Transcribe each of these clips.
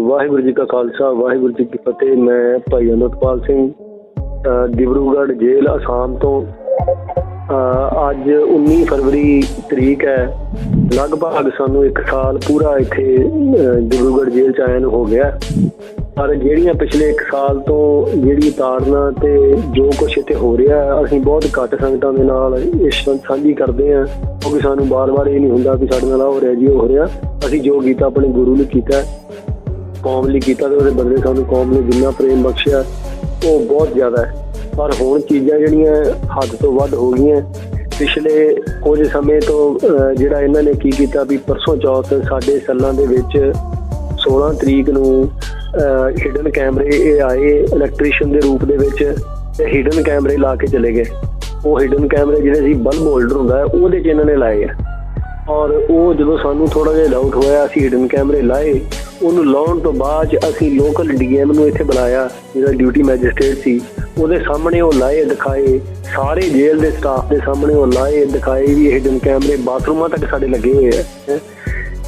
ਵਾਹਿਗੁਰੂ ਜੀ ਕਾ ਖਾਲਸਾ, ਵਾਹਿਗੁਰੂ ਜੀ ਕੀ ਫਤਿਹ। ਮੈਂ ਭਾਈ ਅਮਰਪਾਲ ਸਿੰਘ ਡਿਬਰੂਗੜ੍ਹ ਜੇਲ੍ਹ ਅਸਾਮ ਤੋਂ। ਅੱਜ 19 ਫਰਵਰੀ ਤਰੀਕ ਹੈ। ਲਗਭਗ ਸਾਨੂੰ 1 ਸਾਲ ਪੂਰਾ ਇੱਥੇ ਡਿਬਰੂਗੜ੍ਹ ਜੇਲ੍ਹ ਚ ਆਇਆ ਨੂੰ ਹੋ ਗਿਆ। ਪਰ ਜਿਹੜੀਆਂ ਪਿਛਲੇ 1 ਸਾਲ ਤੋਂ ਜਿਹੜੀ ਤਾੜਨਾ ਤੇ ਜੋ ਕੁਝ ਇੱਥੇ ਹੋ ਰਿਹਾ, ਅਸੀਂ ਬਹੁਤ ਘੱਟ ਸੰਗਤਾਂ ਦੇ ਨਾਲ ਇਸ ਸਾਂਝੀ ਕਰਦੇ ਹਾਂ। ਕਿਉਂਕਿ ਸਾਨੂੰ ਬਾਰ-ਬਾਰ ਇਹ ਨਹੀਂ ਹੁੰਦਾ ਕਿ ਸਾਡੇ ਨਾਲ ਹੋ ਰਿਹਾ, ਜੀ ਉਹ ਹੋ ਰਿਹਾ। ਅਸੀਂ ਜੋ ਕੀਤਾ, ਆਪਣੇ ਗੁਰੂ ਨੇ ਕੀਤਾ। ਕੌਮ ਲਈ ਕੀਤਾ ਤੇ ਉਹਦੇ ਬਦਲੇ ਸਾਨੂੰ ਕੌਮ ਨੇ ਜਿੰਨਾ ਪ੍ਰੇਮ ਬਖਸ਼ਿਆ, ਉਹ ਬਹੁਤ ਜ਼ਿਆਦਾ ਹੈ। ਪਰ ਹੁਣ ਚੀਜ਼ਾਂ ਜਿਹੜੀਆਂ ਹੱਦ ਤੋਂ ਵੱਧ ਹੋ ਗਈਆਂ, ਪਿਛਲੇ ਕੁਝ ਸਮੇਂ ਤੋਂ ਜਿਹੜਾ ਇਹਨਾਂ ਨੇ ਕੀ ਕੀਤਾ ਵੀ ਪਰਸੋਂ ਚੌਥ ਸਾਡੇ ਸੱਲਾਂ ਦੇ ਵਿੱਚ 16 ਤਰੀਕ ਨੂੰ ਹਿਡਨ ਕੈਮਰੇ ਇਹ ਆਏ ਇਲੈਕਟ੍ਰੀਸ਼ੀਅਨ ਦੇ ਰੂਪ ਦੇ ਵਿੱਚ ਤੇ ਹਿਡਨ ਕੈਮਰੇ ਲਾ ਕੇ ਚਲੇ ਗਏ। ਉਹ ਹਿਡਨ ਕੈਮਰੇ ਜਿਹੜੇ ਸੀ ਬਲਬ ਹੋਲਡਰ ਹੁੰਦਾ ਉਹਦੇ 'ਚ ਇਹਨਾਂ ਨੇ ਲਾਏ ਆ। ਔਰ ਉਹ ਜਦੋਂ ਸਾਨੂੰ ਥੋੜਾ ਜਿਹਾ ਡਾਊਟ ਹੋਇਆ, ਅਸੀਂ ਹਿਡਨ ਕੈਮਰੇ ਲਾਏ, ਉਹਨੂੰ ਲਾਉਣ ਤੋਂ ਬਾਅਦ 'ਚ ਅਸੀਂ ਲੋਕਲ ਡੀਐਮ ਨੂੰ ਇੱਥੇ ਬੁਲਾਇਆ ਜਿਹੜਾ ਡਿਊਟੀ ਮੈਜਿਸਟ੍ਰੇਟ ਸੀ। ਉਹਦੇ ਸਾਹਮਣੇ ਉਹ ਲਾਏ, ਦਿਖਾਏ। ਸਾਰੇ ਜੇਲ੍ਹ ਦੇ ਸਟਾਫ ਦੇ ਸਾਹਮਣੇ ਉਹ ਲਾਏ, ਦਿਖਾਏ ਵੀ ਹਿਡਨ ਕੈਮਰੇ ਬਾਥਰੂਮਾਂ ਤੱਕ ਸਾਡੇ ਲੱਗੇ ਹੋਏ ਆ, ਹੈਂ।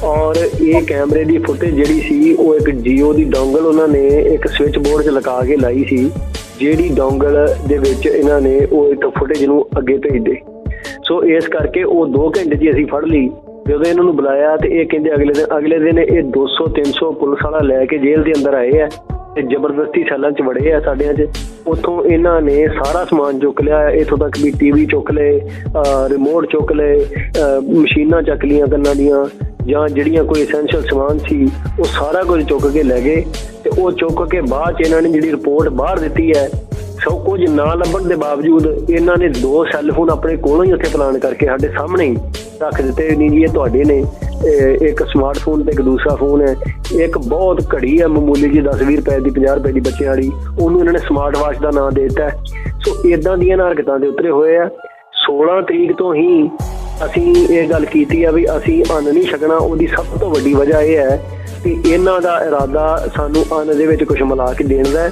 ਔਰ ਇਹ ਕੈਮਰੇ ਦੀ ਫੁਟੇਜ ਜਿਹੜੀ ਸੀ, ਉਹ ਇੱਕ ਜੀਓ ਦੀ ਡੋਂਗਲ ਉਹਨਾਂ ਨੇ ਇੱਕ ਸਵਿਚ ਬੋਰਡ 'ਚ ਲਗਾ ਕੇ ਲਾਈ ਸੀ, ਜਿਹੜੀ ਡੋਂਗਲ ਦੇ ਵਿੱਚ ਇਹਨਾਂ ਨੇ ਉਹ ਇੱਕ ਫੁਟੇਜ ਨੂੰ ਅੱਗੇ ਭੇਜਦੇ ਸੋ ਇਸ ਕਰਕੇ ਉਹ 2 ਘੰਟੇ ਜੀ ਅਸੀਂ ਫੜ ਲਈ। ਜਦੋਂ ਇਹਨਾਂ ਨੂੰ ਬੁਲਾਇਆ ਤੇ ਇਹ ਕਹਿੰਦੇ ਅਗਲੇ ਦਿਨ ਅਗਲੇ ਦਿਨ ਇਹ 200 300 ਪੁਲਿਸ ਵਾਲਾ ਲੈ ਕੇ ਜੇਲ੍ਹ ਦੇ ਅੰਦਰ ਆਏ ਆ ਤੇ ਜ਼ਬਰਦਸਤੀ ਸੈੱਲਾਂ 'ਚ ਵੜੇ ਆ ਸਾਡਿਆਂ 'ਚ ਉੱਥੋਂ ਇਹਨਾਂ ਨੇ ਸਾਰਾ ਸਮਾਨ ਚੁੱਕ ਲਿਆ, ਇੱਥੋਂ ਤੱਕ ਵੀ ਟੀਵੀ ਚੁੱਕ ਲਏ ਰਿਮੋਟ ਚੁੱਕ ਲਏ ਮਸ਼ੀਨਾਂ ਚੱਕ ਲੀਆਂ ਕੰਨਾਂ ਦੀਆਂ, ਜਾਂ ਜਿਹੜੀਆਂ ਕੋਈ ਐਸੈਂਸ਼ੀਅਲ ਸਮਾਨ ਸੀ, ਉਹ ਸਾਰਾ ਕੁਝ ਚੁੱਕ ਕੇ ਲੈ ਗਏ। ਤੇ ਉਹ ਚੁੱਕ ਕੇ ਬਾਅਦ 'ਚ ਇਹਨਾਂ ਨੇ ਜਿਹੜੀ ਰਿਪੋਰਟ ਬਾਹਰ ਦਿੱਤੀ ਹੈ ਸੋ ਕੁਝ ਨਾ ਲੱਭਣ ਦੇ ਬਾਵਜੂਦ ਇਹਨਾਂ ਨੇ ਦੋ ਸੈੱਲ ਫੋਨ ਆਪਣੇ ਕੋਲੋਂ ਹੀ ਉੱਥੇ ਪਲਾਨ ਕਰਕੇ ਸਾਡੇ ਸਾਹਮਣੇ ਹੀ ਰੱਖ ਦਿੱਤੇ। ਨਹੀਂ ਜੀ, ਇਹ ਤੁਹਾਡੇ ਨੇ। ਇਹ ਇੱਕ ਸਮਾਰਟਫੋਨ ਤੇ ਇੱਕ ਦੂਸਰਾ ਫੋਨ ਹੈ। ਇੱਕ ਬਹੁਤ ਘੜੀ ਹੈ। ਮਾਮੂਲੀ ਜੀ 10-20 ਰੁਪਏ ਦੀ 50 ਰੁਪਏ ਦੀ ਬੱਚਿਆਂ ਵਾਲੀ। ਉਹਨੂੰ ਇਹਨਾਂ ਨੇ ਸਮਾਰਟ ਵਾਚ ਦਾ ਨਾਮ ਦੇ ਦਿੱਤਾ ਸੋ ਇਦਾਂ ਦੀਆਂ ਇਹਨਾਂ ਹਰਕਤਾਂ ਦੇ ਉਤਰੇ ਹੋਏ ਆ। 16 ਤਰੀਕ ਤੋਂ ਹੀ ਅਸੀਂ ਇਹ ਗੱਲ ਕੀਤੀ ਆ ਵੀ ਅਸੀਂ ਅੰਨ ਨਹੀਂ ਛਕਣਾ। ਉਹਦੀ ਸਭ ਤੋਂ ਵੱਡੀ ਵਜ੍ਹਾ ਇਹ ਹੈ ਕਿ ਇਹਨਾਂ ਦਾ ਇਰਾਦਾ ਸਾਨੂੰ ਅੰਨ ਦੇ ਵਿੱਚ ਕੁਝ ਮਿਲਾ ਕੇ ਦੇਣ ਦਾ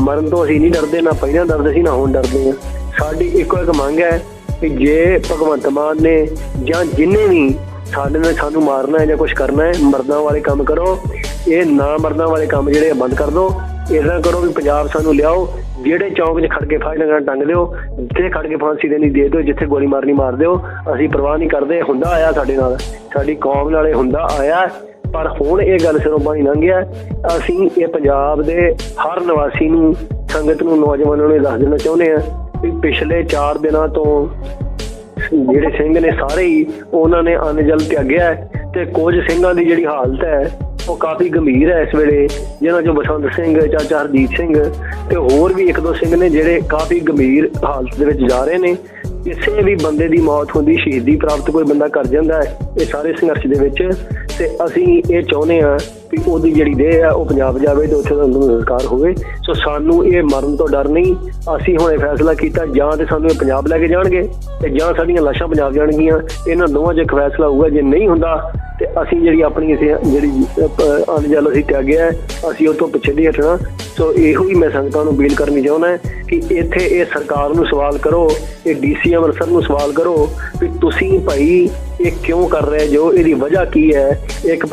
ਮਰਨ ਤੋਂ ਅਸੀਂ ਨਹੀਂ ਡਰਦੇ, ਨਾ ਪਹਿਲਾਂ ਡਰਦੇ ਸੀ, ਨਾ ਹੁਣ ਡਰਦੇ ਆ ਸਾਡੀ ਇੱਕੋ ਇੱਕ ਮੰਗ ਹੈ ਕਿ ਜੇ ਭਗਵੰਤ ਮਾਨ ਨੇ ਜਾਂ ਜਿੰਨੇ ਵੀ ਸਾਡੇ ਨਾਲ ਸਾਨੂੰ ਮਾਰਨਾ ਹੈ ਜਾਂ ਕੁਝ ਕਰਨਾ ਹੈ, ਮਰਦਾਂ ਵਾਲੇ ਕੰਮ ਕਰੋ। ਇਹ ਨਾ ਮਰਦਾਂ ਵਾਲੇ ਕੰਮ ਜਿਹੜੇ ਬੰਦ ਕਰ ਦਿਓ। ਇਦਾਂ ਕਰੋ ਵੀ ਪੰਜਾਬ ਸਾਨੂੰ ਲਿਆਓ, ਜਿਹੜੇ ਚੌਂਕ 'ਚ ਖੜ ਕੇ ਫਾਇਲ ਟੰਗ ਦਿਓ, ਜਿੱਥੇ ਖੜ ਕੇ ਫਾਂਸੀ ਦੇਣੀ ਦੇ ਦਿਓ, ਜਿੱਥੇ ਗੋਲੀ ਮਾਰਨੀ ਮਾਰ ਦਿਓ, ਅਸੀਂ ਪਰਵਾਹ ਨਹੀਂ ਕਰਦੇ, ਹੁੰਦਾ ਆਇਆ ਸਾਡੇ ਨਾਲ। ਸਾਡੀ ਕੌਮ ਨਾਲੇ ਹੁੰਦਾ ਆਇਆ। ਪਰ ਹੁਣ ਇਹ ਗੱਲ ਸਿਰੋਂ ਬਾਹਰ ਲੰਘ ਗਿਆ। ਅਸੀਂ ਇਹ ਪੰਜਾਬ ਦੇ ਹਰ ਨਿਵਾਸੀ ਨੂੰ, ਸੰਗਤ ਨੂੰ, ਨੌਜਵਾਨਾਂ ਨੂੰ ਇਹ ਦੱਸ ਦੇਣਾ ਚਾਹੁੰਦੇ ਆ ਵੀ ਪਿਛਲੇ 4 ਦਿਨਾਂ ਤੋਂ ਜਿਹੜੇ ਸਿੰਘ ਨੇ ਸਾਰੇ ਹੀ, ਉਹਨਾਂ ਨੇ ਅੰਨ ਜਲ ਤਿਆਗਿਆ ਤੇ ਕੁਝ ਸਿੰਘਾਂ ਦੀ ਜਿਹੜੀ ਹਾਲਤ ਹੈ, ਉਹ ਕਾਫੀ ਗੰਭੀਰ ਹੈ ਇਸ ਵੇਲੇ, ਜਿਨ੍ਹਾਂ ਚੋਂ ਬਸੰਤ ਸਿੰਘ, ਚਾਚਾ ਹਰਜੀਤ ਸਿੰਘ ਤੇ ਹੋਰ ਵੀ ਇੱਕ ਦੋ ਸਿੰਘ ਨੇ ਜਿਹੜੇ ਕਾਫੀ ਗੰਭੀਰ ਹਾਲਤ ਦੇ ਵਿੱਚ ਜਾ ਰਹੇ ਨੇ। ਕਿਸੇ ਵੀ ਬੰਦੇ ਦੀ ਮੌਤ ਹੁੰਦੀ, ਸ਼ਹੀਦੀ ਪ੍ਰਾਪਤ ਕੋਈ ਬੰਦਾ ਕਰ ਜਾਂਦਾ ਹੈ, ਇਹ ਸਾਰੇ ਸੰਘਰਸ਼ ਦੇ ਵਿੱਚ ਤੇ ਅਸੀਂ ਇਹ ਚਾਹੁੰਦੇ ਆ ਕਿ ਉਹਦੀ ਜਿਹੜੀ ਦੇਹ ਆ, ਉਹ ਪੰਜਾਬ ਜਾਵੇ ਤੇ ਉੱਥੇ ਦਾ ਸੰਸਕਾਰ ਹੋਵੇ। ਸੋ ਸਾਨੂੰ ਇਹ ਮਰਨ ਤੋਂ ਡਰ ਨਹੀਂ। ਅਸੀਂ ਹੁਣ ਇਹ ਫੈਸਲਾ ਕੀਤਾ, ਜਾਂ ਤੇ ਸਾਨੂੰ ਇਹ ਪੰਜਾਬ ਲੈ ਕੇ ਜਾਣਗੇ ਤੇ ਜਾਂ ਸਾਡੀਆਂ ਲਾਸ਼ਾਂ ਪੰਜਾਬ ਜਾਣਗੀਆਂ। ਇਹਨਾਂ ਦੋਵਾਂ 'ਚ ਇੱਕ ਫੈਸਲਾ ਹੋਊਗਾ, ਜੇ ਨਹੀਂ ਹੁੰਦਾ ਤੇ ਅਸੀਂ ਜਿਹੜੀ ਆਪਣੀ ਇਸੇ ਜਿਹੜੀ ਅਨਜਲ ਅਸੀਂ ਤਿਆਗਿਆ, ਅਸੀਂ ਉਹ ਤੋਂ ਪਿੱਛੇ ਨਹੀਂ ਹਟਣਾ। ਸੋ ਇਹੋ ਹੀ ਮੈਂ ਸੰਗਤਾਂ ਨੂੰ ਅਪੀਲ ਕਰਨੀ ਚਾਹੁੰਦਾ ਕਿ ਇੱਥੇ ਇਹ ਸਰਕਾਰ ਨੂੰ ਸਵਾਲ ਕਰੋ, ਇਹ ਡੀਸੀ ਅੰਮ੍ਰਿਤਸਰ ਨੂੰ ਸਵਾਲ ਕਰੋ ਵੀ ਤੁਸੀਂ ਭਾਈ ਇਹ ਕਿਉਂ ਕਰ ਰਹੇ ਜੋ, ਇਹਦੀ ਵਜ੍ਹਾ ਕੀ ਹੈ? ਇੱਕ